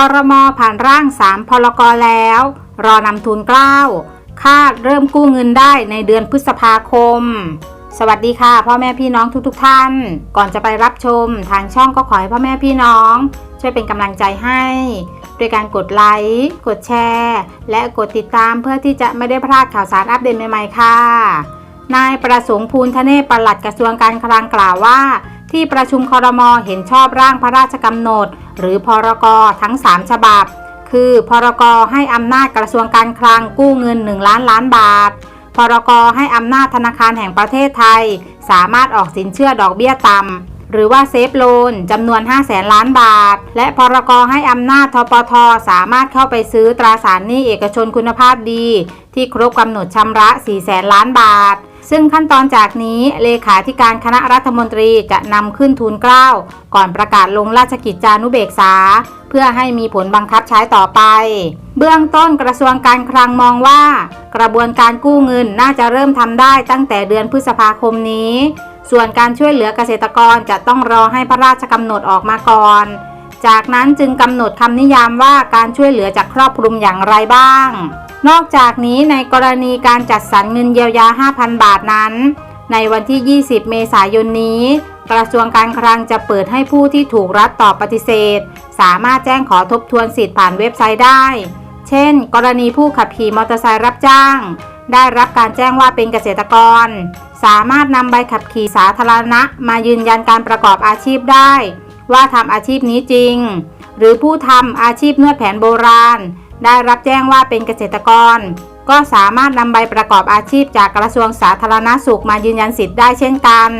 คอรมอผ่านร่าง 3 พลกรแล้ว รอนำทุนกล้าวคาดเริ่มกู้เงินได้ในเดือนพฤษภาคม สวัสดีค่ะ พ่อแม่พี่น้องทุกๆทท่าน ก่อนจะไปรับชมทางช่องก็ขอให้พ่อแม่พี่น้อง ช่วยเป็นกำลังใจให้ด้วยการกดไลค์ กดแชร์ และกดติดตามเพื่อที่จะไม่ได้พลาดข่าวสารอัปเดตใหม่ๆค่ะ นายประสงค์ภูลทเนศปลัดกระทรวงการคลังกล่าวว่า ที่ประชุมคอรมอเห็นชอบร่างพระราชกำหนด หรือพรกทั้ง 3 ฉบับ คือพรกให้อำนาจกระทรวงการคลังกู้เงิน 1 ล้านล้านบาท พรกให้อำนาจธนาคารแห่งประเทศไทย สามารถออกสินเชื่อดอกเบี้ยต่ำหรือว่าเซฟโลนจำนวน 5 0 0แสนล้านบาท และพรกให้อำนาจทปท สามารถเข้าไปซื้อตราสารหนี้เอกชนคุณภาพดี ที่ครบกำหนดชำระ4แสนล้านบาท ซึ่งขั้นตอนจากนี้เลขาธิการคณะรัฐมนตรีจะนำขึ้นทูลเกล้า ก่อนประกาศลงราชกิจจานุเบกษา เพื่อให้มีผลบังคับใช้ต่อไป เบื้องต้นกระทรวงการคลังมองว่า กระบวนการกู้เงินน่าจะเริ่มทำได้ตั้งแต่เดือนพฤษภาคมนี้ ส่วนการช่วยเหลือเกษตรกรจะต้องรอให้พระราชกำหนดออกมาก่อน จากนั้นจึงกำหนดคำนิยามว่าการช่วยเหลือจะครอบคลุมอย่างไรบ้าง นอกจากนี้ในกรณีการจัดสรรเงินเยียวยา 5,000 บาทนั้น ในวันที่ 20 เมษายนนี้ กระทรวงการคลังจะเปิดให้ผู้ที่ถูกรัฐตอบปฏิเสธ สามารถแจ้งขอทบทวนสิทธิ์ผ่านเว็บไซต์ได้ เช่น กรณีผู้ขับขี่มอเตอร์ไซค์รับจ้าง ได้รับการแจ้งว่าเป็นเกษตรกร สามารถนำใบขับขี่สาธารณะ มายืนยันการประกอบอาชีพได้ ว่าทำอาชีพนี้จริง หรือผู้ทำอาชีพนวดแผนโบราณ ได้รับแจ้งว่าเป็นเกษตรกร ก็สามารถนำใบประกอบอาชีพจากกระทรวงสาธารณสุขมายืนยันสิทธิ์ได้เช่นกัน